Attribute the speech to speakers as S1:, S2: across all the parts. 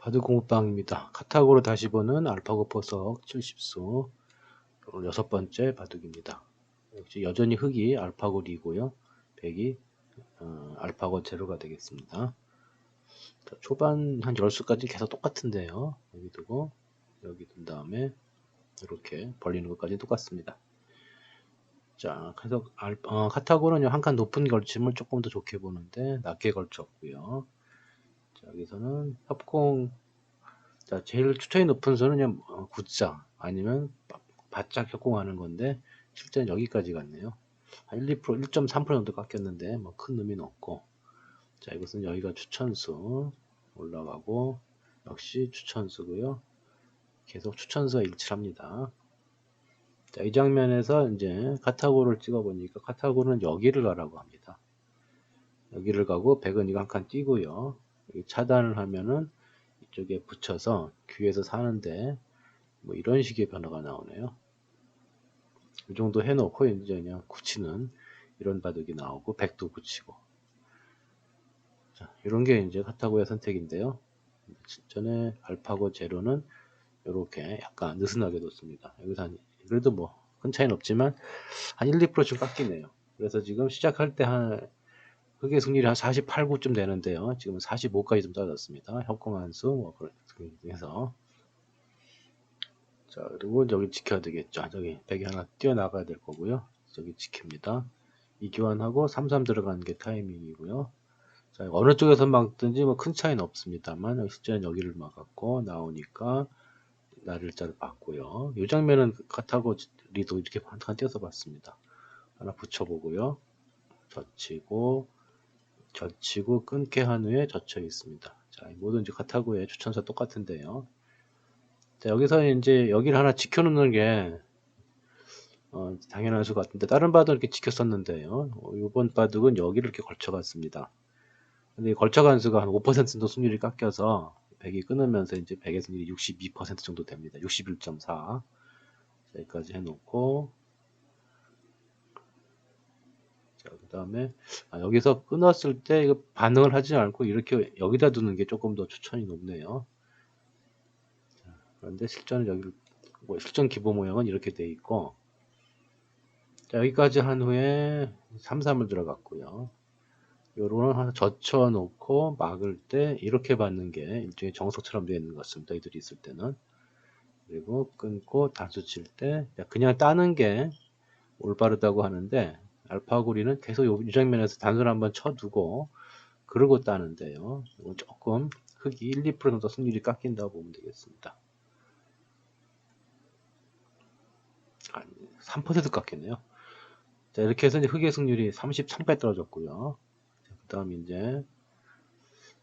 S1: 바둑 공부방입니다. 카타고로 다시 보는 알파고 포석 70수 오늘 여섯 번째 바둑입니다. 역시 여전히 흑이 알파고 리고요. 백이 어, 알파고 제로가 되겠습니다. 자, 초반 한 10수까지 계속 똑같은데요. 여기 두고 여기 둔 다음에 이렇게 벌리는 것까지 똑같습니다. 자, 그래서 알, 어, 카타고는 한 칸 높은 걸침을 조금 더 좋게 보는데 낮게 걸쳤고요. 자, 여기서는 협공 자 제일 추천이 높은 수는 그냥 어, 굿자 아니면 바짝 협공하는 건데 실제는 여기까지 갔네요. 한 1, 2% 1.3% 정도 깎였는데 뭐 큰 의미는 없고 자 이것은 여기가 추천수 올라가고 역시 추천수고요. 계속 추천수와 일치합니다. 자, 이 장면에서 이제 카타고를 찍어 보니까 카타고는 여기를 가라고 합니다. 여기를 가고 백은 이거 한칸 띄고요. 차단을 하면은 이쪽에 붙여서 귀에서 사는데 뭐 이런 식의 변화가 나오네요. 이 정도 해놓고 이제 그냥 굳히는 이런 바둑이 나오고 백도 굳히고 자, 이런 게 이제 카타고의 선택인데요. 전에 알파고 제로는 이렇게 약간 느슨하게 뒀습니다. 여기서 한 그래도 뭐 큰 차이는 없지만 한 1, 2%좀 깎이네요. 그래서 지금 시작할 때 한 흑의 승률이 한 48, 9쯤 되는데요. 지금 45까지 좀 떨어졌습니다. 협공한 수, 뭐, 그런, 해서. 자, 그리고 여기 지켜야 되겠죠. 저기 100이 하나 뛰어나가야 될 거고요. 저기 지킵니다. 이 교환하고 33 들어가는 게 타이밍이고요. 자, 어느 쪽에서 막든지 뭐 큰 차이는 없습니다만, 실제는 여기를 막았고, 나오니까, 날일자를 봤고요. 이 장면은 카타고 리도 이렇게 한칸 띄어서 봤습니다. 하나 붙여보고요. 젖히고, 젖히고 끊게 한 후에 젖혀 있습니다. 자, 모든 이제 카타고의 추천서 똑같은데요. 자, 여기서 이제 여기를 하나 지켜놓는 게 어, 당연한 수 같은데 다른 바둑 이렇게 지켰었는데요. 어, 이번 바둑은 여기를 이렇게 걸쳐갔습니다. 근데 걸쳐간 수가 한 5% 정도 승률이 깎여서 100이 끊으면서 이제 100의 승률이 62% 정도 됩니다. 61.4 여기까지 해놓고 자, 그 다음에 아, 여기서 끊었을 때 이거 반응을 하지 않고 이렇게 여기다 두는 게 조금 더 추천이 높네요. 자, 그런데 실전은 여기 뭐 실전 기본 모양은 이렇게 돼 있고 자, 여기까지 한 후에 3, 3을 들어갔고요. 요거는 하나 젖혀 놓고 막을 때 이렇게 받는 게 일종의 정석처럼 되어 있는 것 같습니다. 이들이 있을 때는 그리고 끊고 단수 칠 때 그냥 따는 게 올바르다고 하는데 알파고리는 계속 이 장면에서 단순 한번 쳐두고 그러고 따는데요. 이건 조금 흑이 1, 2% 정도 승률이 깎인다고 보면 되겠습니다. 한3% 깎였네요. 자, 이렇게 해서 이제 흑의 승률이 33배 떨어졌고요. 그 다음 이제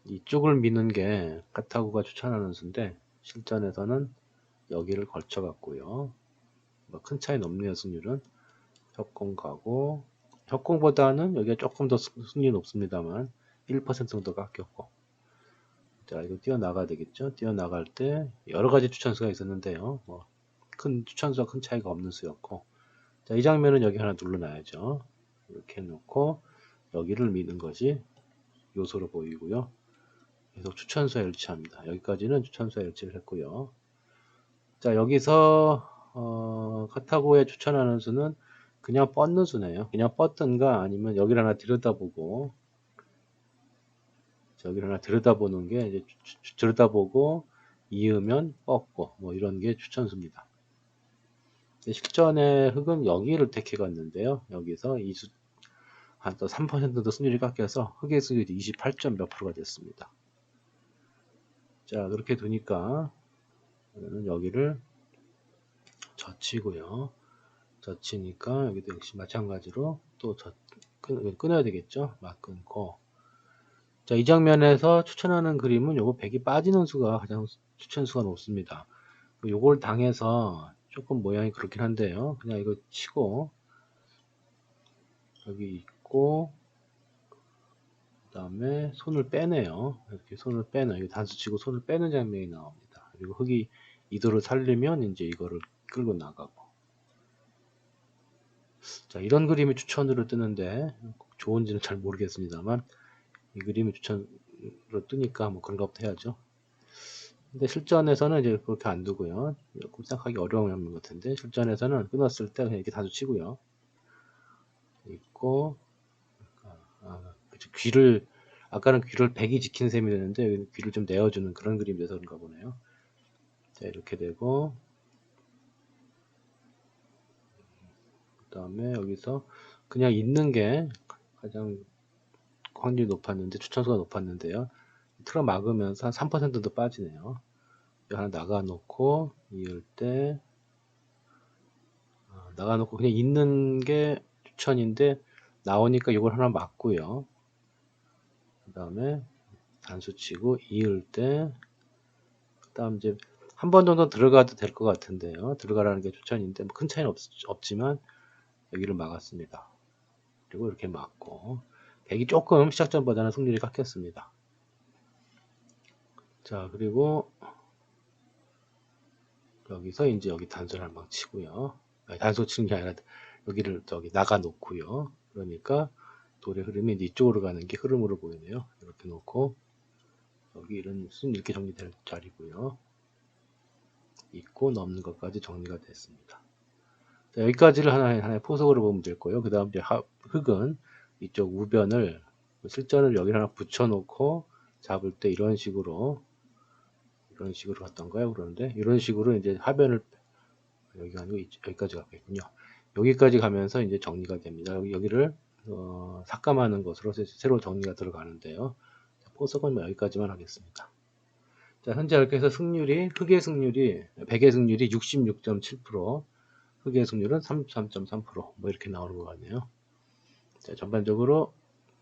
S1: 이쪽을 미는 게 카타고가 추천하는 수인데 실전에서는 여기를 걸쳐 갔고요. 뭐큰 차이는 없네요, 승률은. 협공 가고 협공보다는 여기가 조금 더 승률이 높습니다만 1% 정도 깎였고. 자 이거 뛰어나가야 되겠죠? 뛰어나갈 때 여러가지 추천수가 있었는데요. 뭐 큰 추천수와 큰 차이가 없는 수였고. 자 이 장면은 여기 하나 눌러놔야죠. 이렇게 해놓고 여기를 미는 것이 요소로 보이고요. 계속 추천수와 일치합니다. 여기까지는 추천수와 일치를 했고요. 자 여기서 어, 카타고에 추천하는 수는 그냥 뻗는 수네요. 그냥 뻗든가 아니면 여기를 하나 들여다보고 저기를 하나 들여다보는 게 이제 들여다보고 이으면 뻗고 뭐 이런 게 추천수입니다. 실전에 흑은 여기를 택해 갔는데요. 여기서 이수 한또3% 정도 승률이 깎여서 흑의 승률이 28점 몇 프로가 됐습니다. 자 그렇게 두니까 여기를 젖히고요. 젖히니까 여기도 역시 마찬가지로 또 젖, 끊, 끊어야 되겠죠. 막 끊고. 자, 이 장면에서 추천하는 그림은 요거 100이 빠지는 수가 가장 추천수가 높습니다. 요걸 당해서 조금 모양이 그렇긴 한데요. 그냥 이거 치고 여기 있고 그 다음에 손을 빼네요. 이렇게 손을 빼는 단수 치고 손을 빼는 장면이 나옵니다. 그리고 흙이 이도를 살리면 이제 이거를 끌고 나가고 자, 이런 그림이 추천으로 뜨는데 좋은지는 잘 모르겠습니다만 이 그림이 추천으로 뜨니까 뭐 그런 것부터 해야죠. 근데 실전에서는 이제 그렇게 안 두고요. 생각하기 어려운 것 같은데 실전에서는 끊었을 때 그냥 이렇게 단수 치고요. 있고 아, 그쵸. 귀를 아까는 귀를 백이 지킨 셈이 되는데 귀를 좀 내어주는 그런 그림이 돼서 그런가 보네요. 자 이렇게 되고 그 다음에 여기서 그냥 있는 게 가장 확률이 높았는데 추천수가 높았는데요. 틀어 막으면서 한 3%도 빠지네요. 하나 나가 놓고 이을 때 어, 나가 놓고 그냥 있는 게 추천인데 나오니까 이걸 하나 막고요. 그 다음에 단수 치고 이을 때 그 다음 이제 한 번 정도 들어가도 될 것 같은데요. 들어가라는 게 추천인데 뭐 큰 차이는 없, 없지만 여기를 막았습니다. 그리고 이렇게 막고 백이 조금 시작 전보다는 승률이 깎였습니다. 자 그리고 여기서 이제 여기 단수를 한 방 치고요. 아니, 단수 치는 게 아니라 여기를 저기 나가 놓고요. 그러니까 돌의 흐름이 이쪽으로 가는 게 흐름으로 보이네요. 이렇게 놓고 여기 이런 순 이렇게 정리될 자리고요. 있고 넘는 것까지 정리가 됐습니다. 자, 여기까지를 하나의, 하나의 포석으로 보면 될 거예요. 그 다음 이제 하, 흙은 이쪽 우변을 실전을 여기 하나 붙여놓고 잡을 때 이런 식으로 이런 식으로 갔던가요? 그러는데 이런 식으로 이제 하변을 여기가 아니고 여기까지 갔겠군요. 여기까지 가면서 이제 정리가 됩니다. 여기, 여기를 어, 삭감하는 것으로 새로 정리가 들어가는데요. 포석은 뭐 여기까지만 하겠습니다. 자, 현재 이렇게 해서 승률이, 흑의 승률이, 백의 승률이 66.7%, 흑의 승률은 33.3%, 뭐 이렇게 나오는 것 같네요. 자, 전반적으로,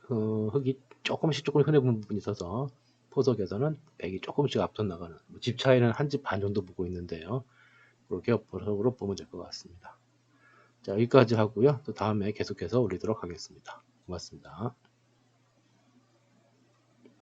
S1: 그, 흑이 조금씩 조금 흔해본 부분이 있어서, 포석에서는 백이 조금씩 앞서 나가는, 뭐 집 차이는 한 집 반 정도 보고 있는데요. 그렇게 포석으로 보면 될 것 같습니다. 자, 여기까지 하고요. 또 다음에 계속해서 올리도록 하겠습니다. 고맙습니다.